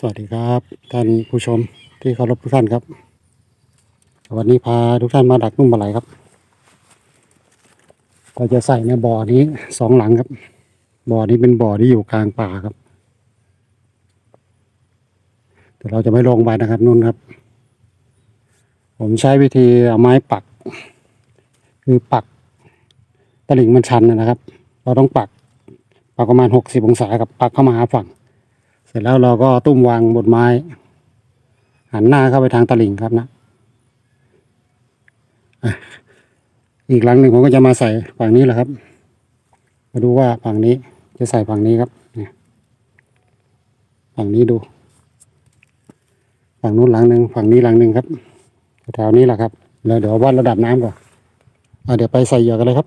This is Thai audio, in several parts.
สวัสดีครับ ท่านผู้ชมที่เคารพทุกท่านครับ วันนี้พาทุกท่านมาดักนุ่มปลาไหลครับเราจะใส่ในบ่อนี้สองหลังครับ บ่อนี้เป็นบ่อที่อยู่กลางป่าครับ แต่เราจะไม่ลงไปนะครับนุ่นครับ ผมใช้วิธีเอาไม้ปัก คือปักตลิ่งมันชันนะครับ เราต้องปักปักประมาณหกสิบองศากับปักเข้ามาหาฝั่ง เสร็จแล้วเราก็ตุ้มวางบนไม้ หันหน้าเข้าไปทางตลิ่งครับนะอีกหลังหนึ่งผมก็จะมาใส่ฝั่งนี้แหละครับ มาดูว่าฝั่งนี้จะใส่ฝั่งนี้ครับเนี่ยฝั่งนี้ดู ฝั่งนู้นหลังหนึ่งฝั่งนี้หลังหนึ่งครับแถวนี้แหละครับแล้วเดี๋ยววัดระดับน้ำก่อนอเดี๋ยวไปใส่เหยื่อกันเลยครับ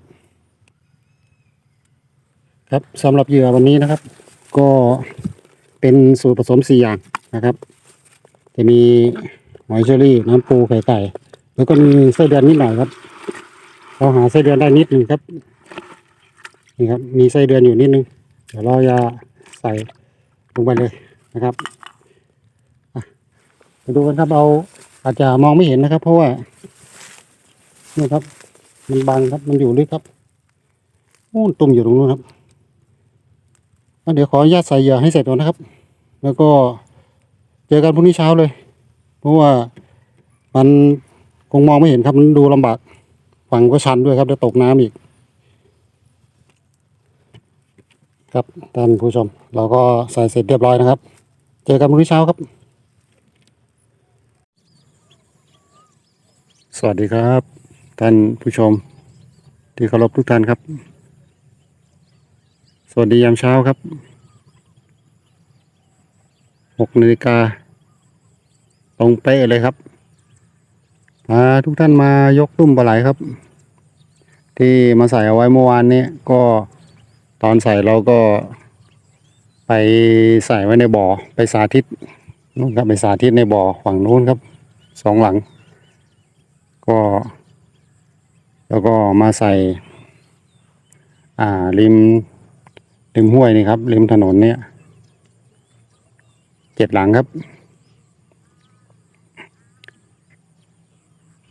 ครับสำหรับเหยื่อวันนี้นะครับ ก็ เป็นสูตรผสมสี่อย่างนะครับ จะมีหอยเชอรี่น้ำปูไข่ไก่ แล้วก็มีไส้เดือนนิดหน่อยครับ เราหาไส้เดือนได้นิดหนึ่งครับ นี่ครับ มีไส้เดือนอยู่นิดนึง เดี๋ยวเราจะใส่ลงไปเลยนะครับไปดูกันครับเอาอาจจะมองไม่เห็นนะครับ เพราะว่านี่ครับ มันบังครับมันอยู่ลึกครับโอ้ตุ่มอยู่ตรงนู้นครับ งั้นเดี๋ยวขออนุญาตใส่เหยื่อให้เสร็จก่อนนะครับ แล้วก็เจอกันพรุ่งนี้เช้าเลย เพราะว่ามันคงมองไม่เห็นครับมันดูลำบากฝั่งก็ชันด้วยครับจะตกน้ำอีก ครับท่านผู้ชม เราก็ใส่เสร็จเรียบร้อยนะครับ เจอกันพรุ่งนี้เช้าครับ สวัสดีครับท่านผู้ชมที่เคารพทุกท่านครับ สวัสดียามเช้าครับหกนาฬิกาตรงเป๊ะเลยครับพาทุกท่านมายกตุ้มปลาไหลครับ ที่มาใส่เอาไว้เมื่อวานนี้ก็ตอนใส่เราก็ ไปใส่ไว้ในบ่อไปสาธิตนู่นครับไปสาธิตในบ่อฝั่งนู้นครับสองหลัง ก็ แล้วก็มาใส่ อ่าริม ริมห้วยนี่ครับริมถนนเนี่ยเจ็ดหลังครับ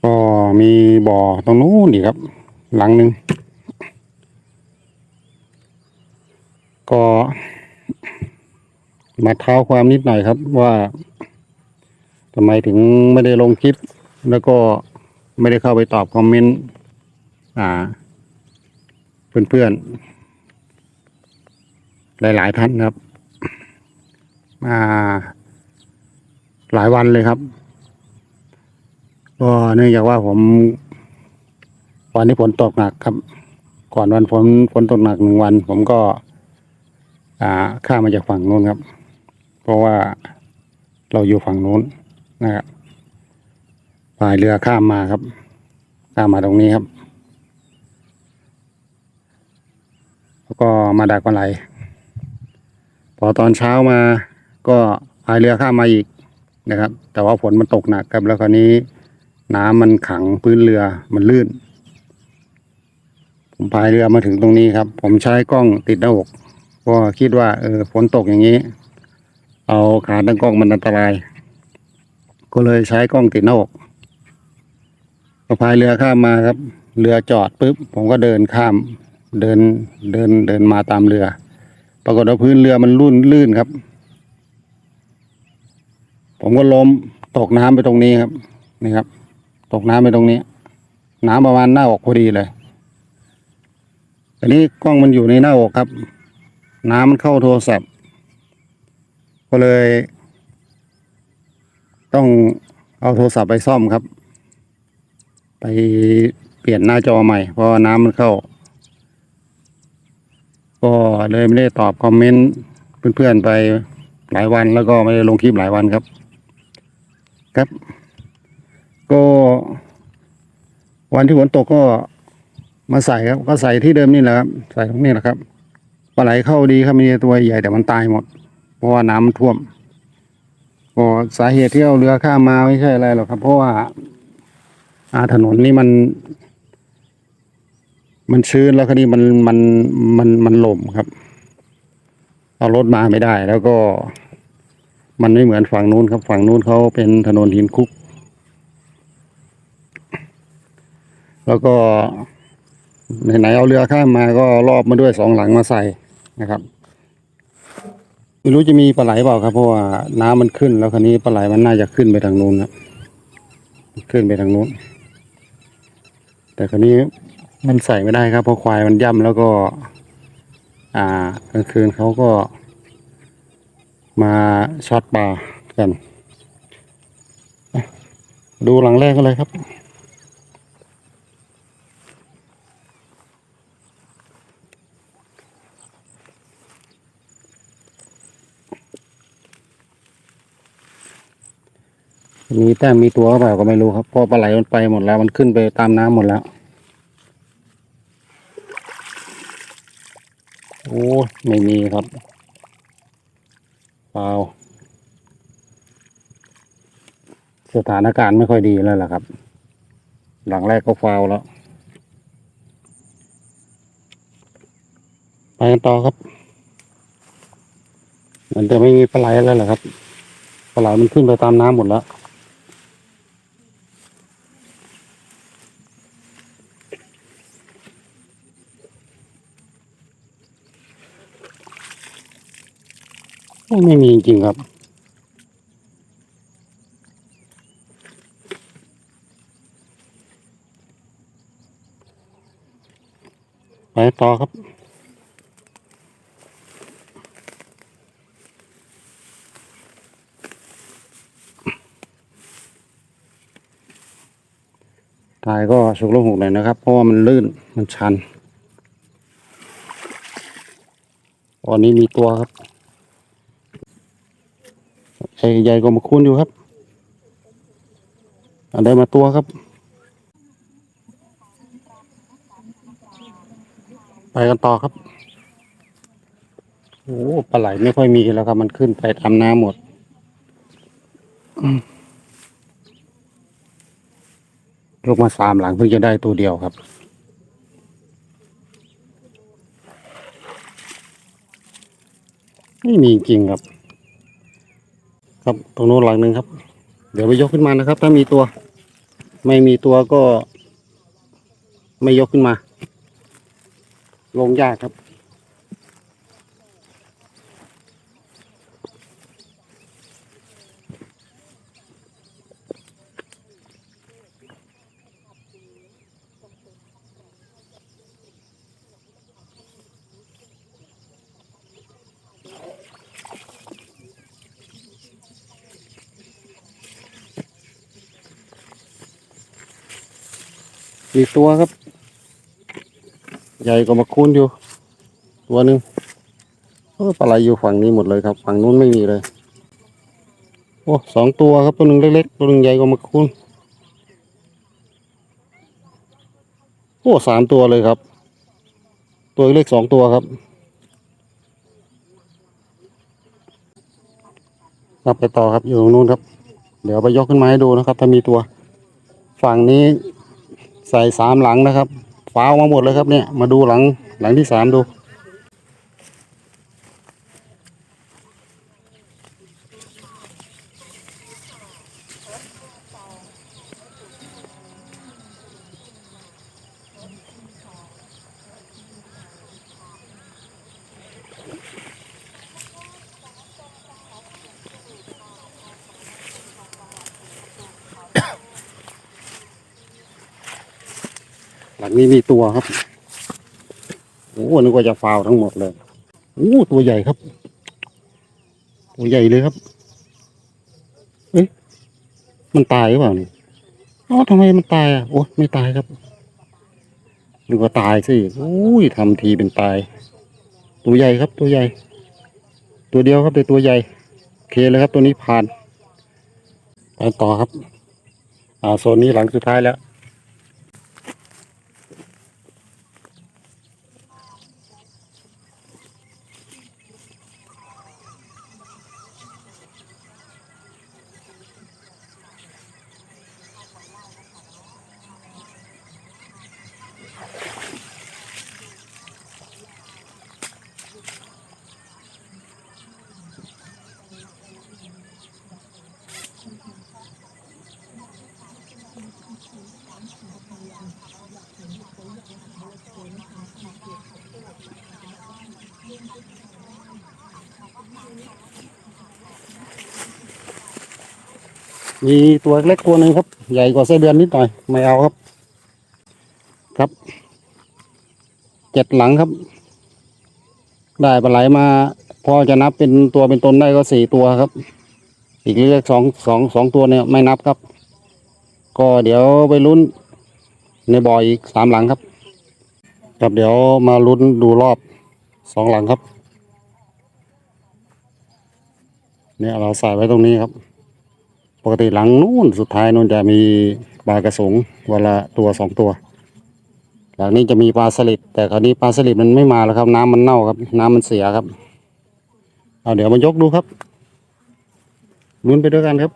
ก็มีบ่อตรงนู้นอีกครับ หลังหนึ่งก็มาเท้าความนิดหน่อยครับว่าทำไมถึงไม่ได้ลงคลิป แล้วก็ไม่ได้เข้าไปตอบคอมเมนต์อ่า เพื่อนๆ หลาย ๆ ท่านครับ มาหลายวันเลยครับก็เนื่องจากว่าผม วันนี้ฝนตกหนักครับ ก่อนวันฝนฝนตกหนักหนึ่งวัน ผมก็ อ่าข้ามมาจากฝั่งนู้นครับ เพราะว่าเราอยู่ฝั่งนู้นนะครับพายเรือข้ามมาครับ ข้ามมาตรงนี้ครับ แล้วก็มาดักปลาไหล พอตอนเช้ามาก็พายเรือข้ามมาอีกนะครับ แต่ว่าฝนมันตกหนักครับ แล้วคราวนี้น้ำมันขังพื้นเรือมันลื่น ผมพายเรือมาถึงตรงนี้ครับ ผมใช้กล้องติดหน้าอกเพราะคิดว่าเออฝนตกอย่างนี้ เอาขาตั้งกล้องมันอันตราย ก็เลยใช้กล้องติดหน้าอกพอพายเรือข้ามมาครับ เรือจอดปุ๊บผมก็เดินข้าม เดินเดินเดินมาตามเรือ ปรากฏว่าพื้นเรือมันลื่นลื่นครับ ผมก็ล้มตกน้ำไปตรงนี้ครับ นี่ครับ ตกน้ำไปตรงนี้ น้ำประมาณหน้าอกพอดีเลยอันนี้กล้องมันอยู่ในหน้าอกครับ น้ำมันเข้าโทรศัพท์ ก็เลย ต้องเอาโทรศัพท์ไปซ่อมครับ ไปเปลี่ยนหน้าจอใหม่เพราะน้ำมันเข้า ก็เลยไม่ได้ตอบคอมเมนต์เพื่อนๆไปหลายวันแล้วก็ไม่ได้ลงคลิปหลายวันครับ ครับ ก็วันที่ฝนตกก็มาใส่ครับ ก็ใส่ที่เดิมนี่แหละครับ ใส่ตรงนี้แหละครับปลาไหลเข้าดีครับมีตัวใหญ่แต่มันตายหมด เพราะว่าน้ำมันท่วมก็สาเหตุที่เอาเรือข้ามมาไม่ใช่อะไรหรอกครับ เพราะว่าอาถนนนี่มัน มันชื้นแล้วคราวนี้มันมันมันมันหล่มครับ เอารถมาไม่ได้แล้วก็ มันไม่เหมือนฝั่งนู้นครับ ฝั่งนู้นเขาเป็นถนนหินคุก แล้วก็ไหนๆเอาเรือข้ามมาก็รอบมาด้วยสองหลังมาใส่นะครับไม่รู้จะมีปลาไหลเปล่าครับเพราะว่าน้ำมันขึ้น แล้วคราวนี้ปลาไหลมันน่าจะขึ้นไปทางนู้นครับขึ้นไปทางนู้น แต่คราวนี้ มันใส่ไม่ได้ครับเพราะควายมันย่ำแล้วก็ อ่ากลางคืนเขาก็ มาช็อตปลากัน ดูหลังแรกกันเลยครับมีแต้มมีตัวเปล่าก็ไม่รู้ครับเพราะปลาไหลมันไปหมดแล้วมันขึ้นไปตามน้ำหมดแล้ว โอ้ยไม่มีครับเปล่าสถานการณ์ไม่ค่อยดีแล้วล่ะครับ หลังแรกก็ฟาวแล้วไปกันต่อครับ มันจะไม่มีปลาไหลแล้วเหรอครับปลาไหลมันขึ้นไปตามน้ำหมดแล้ว ไม่มีจริงครับ ไปต่อครับทายก็สุกลงหุกหน่อยนะครับ เพราะว่ามันลื่นมันชันตอนนี้มีตัวครับ ใหญ่ใหญ่กว่ามาคูนอยู่ครับอันได้มาตัวครับ ไปกันต่อครับโอ้ปลาไหลไม่ค่อยมีแล้วครับ มันขึ้นไปตามน้ำหมดอืมยกมาสามหลังเพิ่งจะได้ตัวเดียวครับไม่มีจริงครับ ครับตรงโน้นหลังหนึ่งครับ เดี๋ยวไปยกขึ้นมานะครับ ถ้ามีตัว ไม่มีตัวก็ ไม่ยกขึ้นมา ลงยากครับ มีตัวครับ ใหญ่กว่ามาคูนอยู่ ตัวหนึ่งเออปลาไหลอยู่ฝั่งนี้หมดเลยครับ ฝั่งนู้นไม่มีเลย โอ้สองตัวครับ ตัวหนึ่งเล็กๆ ตัวหนึ่งใหญ่กว่ามาคูนโอ้สามตัวเลยครับ ตัวเล็กสองตัวครับครับไปต่อครับอยู่ตรงนู้นครับ เดี๋ยวไปยกขึ้นมาให้ดูนะครับ ถ้ามีตัว ฝั่งนี้ ใส่สามหลังนะครับฟ้าวมาหมดเลยครับเนี่ยมาดูหลังหลังที่สามดู นี้มีตัวครับโอ้นึกว่าจะฟาวทั้งหมดเลยโอ้ตัวใหญ่ครับ ตัวใหญ่เลยครับเอ๊ะมันตายหรือเปล่านี่อ๋อทำไมมันตายอะโอ้ไม่ตายครับนึกว่าตายสิโอ้ยทำทีเป็นตาย ตัวใหญ่ครับ ตัวใหญ่ ตัวเดียวครับแต่ตัวใหญ่โอเคเลยครับ ตัวนี้ผ่านไปต่อครับ อ่าโซนนี้หลังสุดท้ายแล้ว มีตัวเล็กตัวหนึ่งครับ ใหญ่กว่าไส้เดือนนิดหน่อย ไม่เอาครับ ครับ เจ็ดหลังครับ ได้ปลาไหลมาพอจะนับเป็นตัวเป็นตนได้ก็สี่ตัวครับ อีกเลือกสองสองสองตัวเนี่ยไม่นับครับ ก็เดี๋ยวไปลุ้น ในบ่ออีกสามหลังครับ ครับเดี๋ยวมาลุ้นดูรอบสองหลังครับ เนี่ยเราใส่ไว้ตรงนี้ครับ ปกติหลังนู้นสุดท้ายนู้นจะมีปลากระสงวันละตัวสองตัว หลังนี้จะมีปลาสลิดแต่คราวนี้ปลาสลิดมันไม่มาแล้วครับ น้ำมันเน่าครับ น้ำมันเสียครับเอาเดี๋ยวมายกดูครับลุ้นไปด้วยกันครับ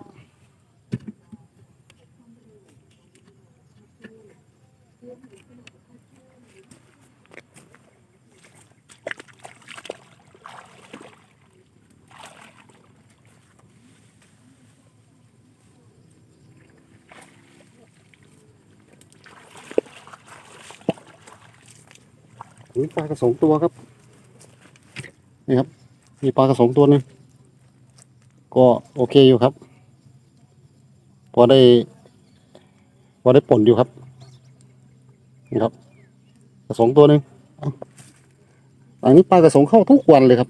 มีปลากระสงตัวครับ นี่ครับ มีปลากระสงตัวหนึงก็โอเคอยู่ครับ พอได้ พอได้ผลอยู่ครับ นี่ครับ กระสงตัวหนึ่งอันนี้ปลากระสงเข้าทุกวันเลยครับ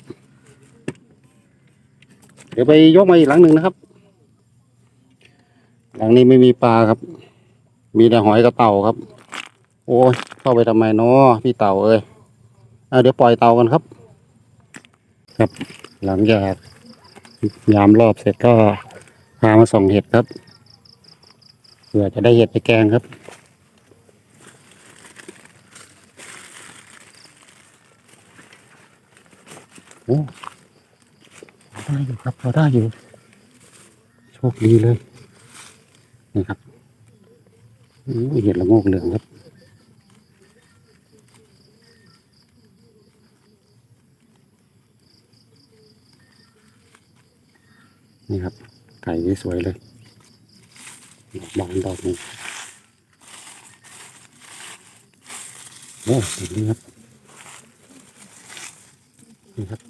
เดี๋ยวไปยกมาอีกหลังหนึ่งนะครับ หลังนี้ไม่มีปลาครับ มีแต่หอยกับเต่าครับ โอ้ยเข้าไปทำไมเนาะพี่เต่าเอ้ย อะเดี๋ยวปล่อยเตากันครับ ครับ หลังจากยามรอบเสร็จก็พามาส่องเห็ดครับเผื่อจะได้เห็ดไปแกงครับโอ้ได้อยู่ครับพอได้อยู่ โชคดีเลย นี่ครับเห็ดละโงกเหลืองครับ นี่ครับ ไก่นี่สวยเลยดอกบานดอกนี้โอ้ติดนี่ครับ นี่ครับ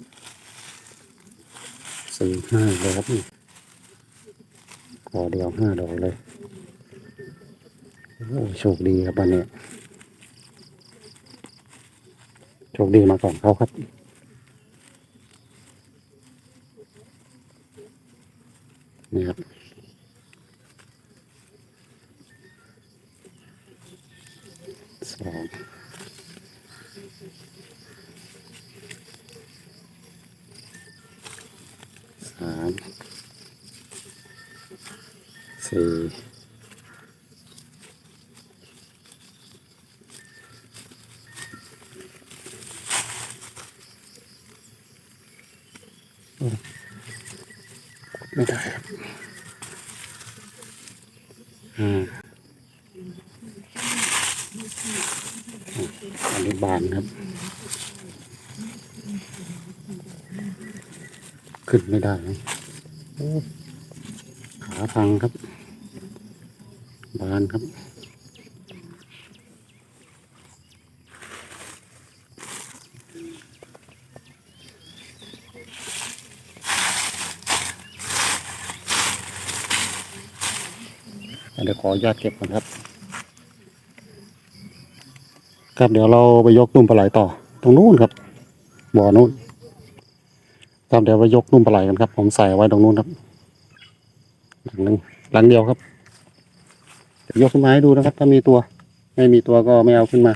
สี่ห้าเลยครับนี่ขอเดียวห้าดอกเลย โอ้โชคดีครับวันนี้โชคดีมาก่อนเขาครับ นี่ครับสองสามสี่อ้ไม่ได้ครับอ่าอนนี้บานครับ ขึ้นไม่ได้นะขาพังครับ บานครับ เดี๋ยวขออนุญาตเก็บก่อนครับ ครับเดี๋ยวเราไปยกนุ่มปลาไหลต่อ ตรงนู้นครับ บ่อนู้น ครับเดี๋ยวไปยกนุ่มปลาไหลกันครับ ผมใส่ไว้ตรงนู้นครับหลังหนึ่งหลังเดียวครับเดี๋ยวยกขึ้นมาให้ดูนะครับ ถ้ามีตัว ไม่มีตัวก็ไม่เอาขึ้นมา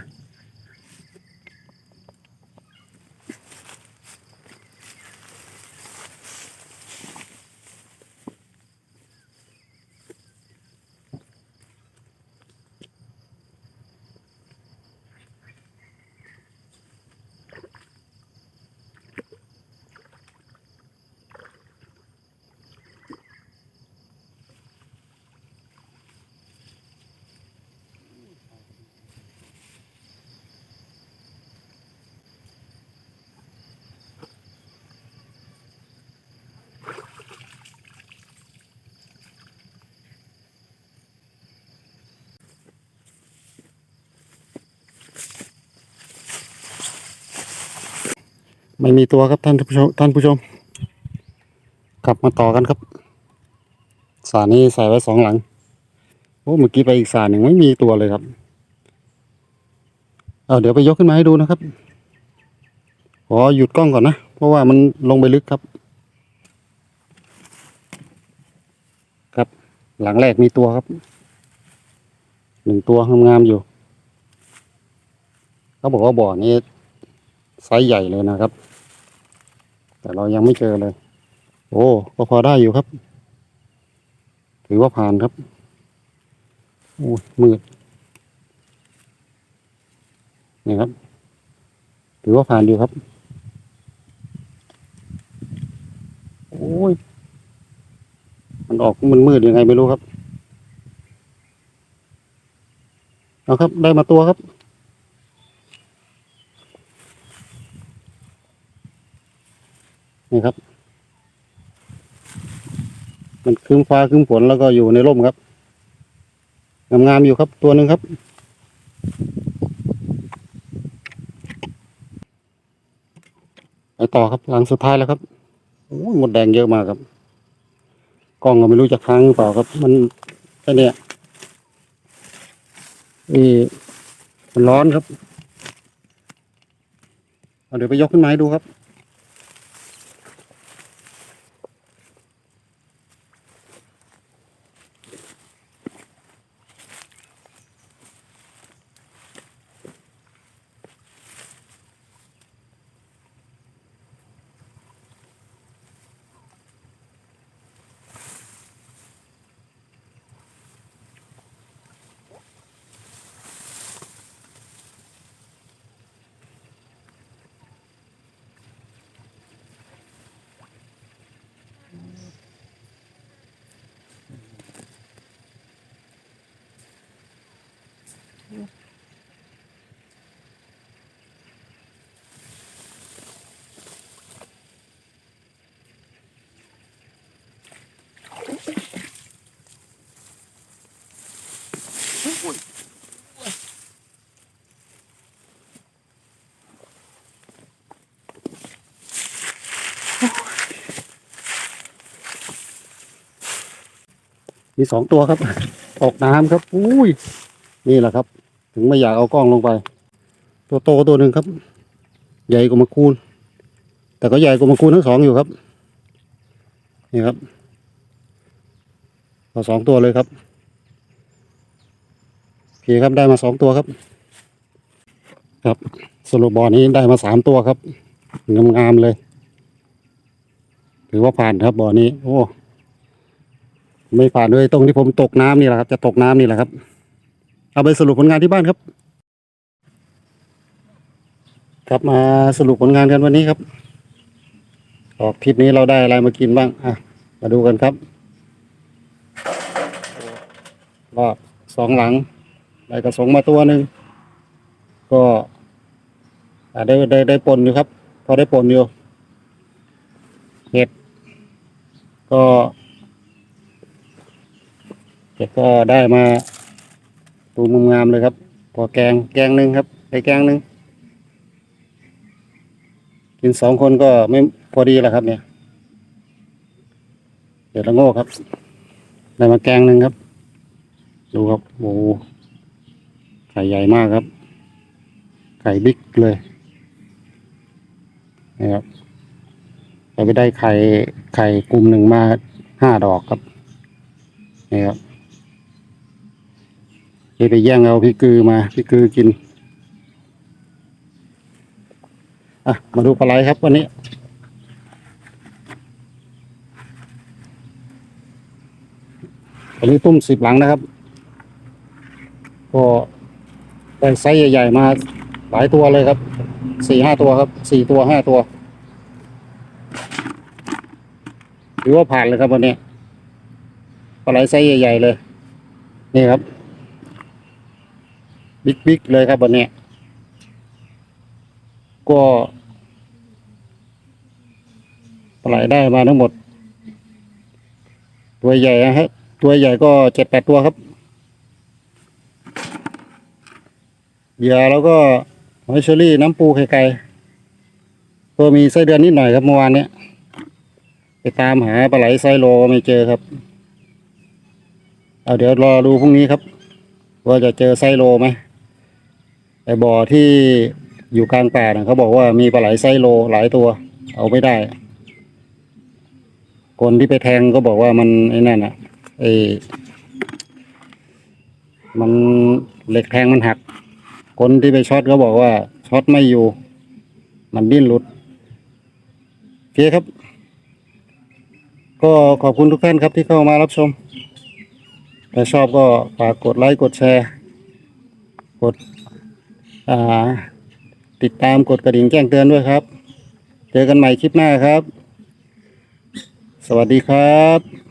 ไม่มีตัวครับท่านผู้ชมท่านผู้ชม กลับมาต่อกันครับ สารนี้ใส่ไว้สองหลังโอ้เมื่อกี้ไปอีกสารหนึ่งไม่มีตัวเลยครับเอาเดี๋ยวไปยกขึ้นมาให้ดูนะครับขอหยุดกล้องก่อนนะ เพราะว่ามันลงไปลึกครับ ครับ หลังแรกมีตัวครับหนึ่งตัวงามๆอยู่ เขาบอกว่าบ่อนี้ไซส์ใหญ่เลยนะครับ แต่เรายังไม่เจอเลย โอ้ก็พอได้อยู่ครับ ถือว่าผ่านครับโอ้ยมืดนี่ครับ ถือว่าผ่านอยู่ครับ โอ้ย มันออกมันมืดยังไงไม่รู้ครับ เอาครับ ได้มาตัวครับ นี่ครับ มันคึ้มฟ้าคึ้มฝนแล้วก็อยู่ในร่มครับ งามๆอยู่ครับตัวหนึ่งครับ ไปต่อครับหลังสุดท้ายแล้วครับโอ้ยหมดแดงเยอะมากครับ กล้องก็ไม่รู้จะค้างหรือเปล่าครับ มันแค่เนี้ยนี่มันร้อนครับเอาเดี๋ยวไปยกขึ้นมาให้ดูครับ มีสองตัวครับตกน้ำครับ อุ้ย นี่แหละครับ ถึงไม่อยากเอากล้องลงไป ตัวโตตัวหนึ่งครับ ใหญ่กว่ามาคูนแต่ก็ใหญ่กว่ามาคูนทั้งสองอยู่ครับ นี่ครับเอาสองตัวเลยครับโอเคครับได้มาสองตัวครับ ครับสรุปบ่อนี้ได้มาสามตัวครับงามๆเลยถือว่าผ่านครับบ่อนี้ โอ้ ไม่ผ่านด้วยตรงที่ผมตกน้ำนี่แหละครับ จะตกน้ำนี่แหละครับ เอาไปสรุปผลงานที่บ้านครับ ครับมาสรุปผลงานกันวันนี้ครับ ออกทริปนี้เราได้อะไรมากินบ้างอะมาดูกันครับรอบสองหลังได้กระสงมาตัวหนึ่งก็ได้ได้ได้ปนอยู่ครับ พอได้ปนอยู่เห็ดก็เห็ดก็ได้มา ตูมงามๆเลยครับ พอแกงแกงหนึ่งครับได้แกงหนึ่งกินสองคนก็ไม่พอดีแหละครับ เนี่ย เดี๋ยวละโง่ครับได้มาแกงหนึ่งครับ ดูครับโอ้ไข่ใหญ่มากครับ ไข่บิ๊กเลยนะครับเราไปได้ไข่ไข่กลุ่มหนึ่งมาห้าดอกครับนี่ครับ ที่ไปแย่งเอาพี่กือมา พี่กือกิน อะ มาดูปลาไหลครับวันนี้ อันนี้ตุ้มสิบหลังนะครับ ก็ได้ไซส์ใหญ่ๆมาหลายตัวเลยครับ สี่ห้าตัวครับ สี่ตัวห้าตัว ถือว่าผ่านเลยครับวันนี้ ปลาไหลไซส์ใหญ่ๆเลย นี่ครับ บิ๊กๆเลยครับวันนี้ ก็ปลาไหลได้มาทั้งหมด ตัวใหญ่นะฮะตัวใหญ่ก็เจ็ดแปดตัวครับเหยื่อแล้วก็หอยเชอรี่น้ำปูไข่ไก่ก็มีไส้เดือนนิดหน่อยครับเมื่อวานเนี้ยไปตามหาปลาไหลไซโลไม่เจอครับ เอาเดี๋ยวรอดูพรุ่งนี้ครับ ว่าจะเจอไซโลไหม อบ่อที่อยู่กลางป่านะเขาบอกว่ามีปลาไหลไซโลหลายตัว เอาไม่ได้ คนที่ไปแทงก็บอกว่ามันไอ้นั่นอะไอมันเหล็กแทงมันหัก คนที่ไปช็อตก็บอกว่าช็อตไม่อยู่ มันดิ้นหลุดโอเคครับ ก็ขอบคุณทุกท่านครับที่เข้ามารับชมถ้าชอบก็ฝากกดไลค์กดแชร์ กด ติดตามกดกระดิ่งแจ้งเตือนด้วยครับ เจอกันใหม่คลิปหน้าครับ สวัสดีครับ